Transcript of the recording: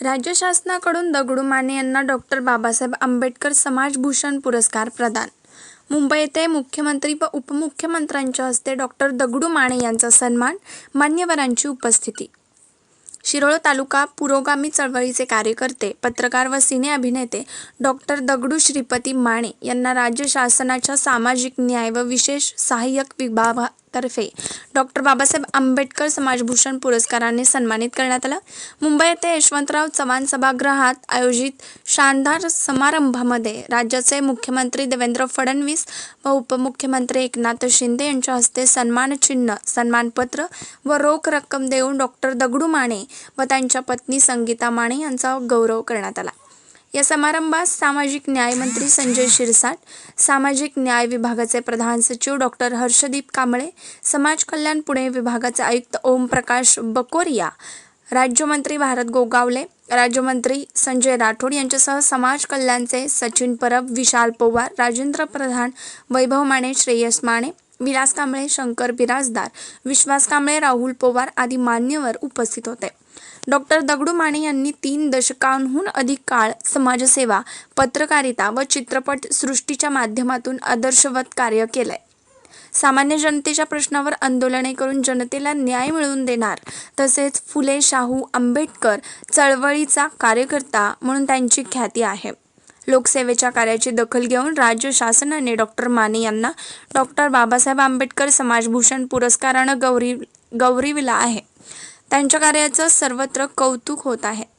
राज्य शासनाकडून दगडू माने यांना डॉक्टर बाबासाहेब आंबेडकर समाजभूषण पुरस्कार प्रदान. मुंबई येथे मुख्यमंत्री व उपमुख्यमंत्र्यांच्या हस्ते डॉक्टर दगडू माने यांचा सन्मान मान्यवरांची उपस्थिती. शिरोळ तालुका पुरोगामी चळवळीचे कार्यकर्ते पत्रकार व सिने अभिनेते डॉक्टर दगडू श्रीपती माने यांना राज्य शासनाच्या सामाजिक न्याय व विशेष सहाय्यक विभागातर्फे डॉक्टर बाबासाहेब आंबेडकर समाजभूषण पुरस्काराने सन्मानित करण्यात आलं. मुंबई येथे यशवंतराव चव्हाण सभागृहात आयोजित शानदार समारंभामध्ये राज्याचे मुख्यमंत्री देवेंद्र फडणवीस व उपमुख्यमंत्री एकनाथ शिंदे यांच्या हस्ते सन्मानचिन्ह सन्मानपत्र व रोख रक्कम देऊन डॉक्टर दगडू माने व त्यांच्या पत्नी संगीता माने यांचा गौरव करण्यात आला. या समारंभात सामाजिक न्याय मंत्री संजय शिरसाट सामाजिक न्याय विभागाचे प्रधान सचिव डॉक्टर हर्षदीप कांबळे समाज कल्याण पुणे विभागाचे आयुक्त ओमप्रकाश बकोरिया राज्यमंत्री भारत गोगावले राज्यमंत्री संजय राठोड यांच्यासह समाज कल्याणचे सचिन परब विशाल पोवार राजेंद्र प्रधान वैभव माने श्रेयस माने विलास कांबळे शंकर बिराजदार विश्वास कांबळे राहुल पवार आदी मान्यवर उपस्थित होते. डॉक्टर दगडू माने यांनी तीन दशकांहून अधिक काळ समाजसेवा पत्रकारिता व चित्रपट सृष्टीच्या माध्यमातून आदर्शवत कार्य केलंय. सामान्य जनतेच्या प्रश्नावर आंदोलने करून जनतेला न्याय मिळवून देणार तसेच फुले शाहू आंबेडकर चळवळीचा कार्यकर्ता म्हणून त्यांची ख्याती आहे. लोकसेवेच्या कार्याची दखल घेऊन राज्य शासनाने डॉक्टर माने यांना डॉक्टर बाबासाहेब आंबेडकर समाजभूषण पुरस्कारानं गौरी गौरविला आहे. त्यांच्या कार्याचं सर्वत्र कौतुक होत आहे.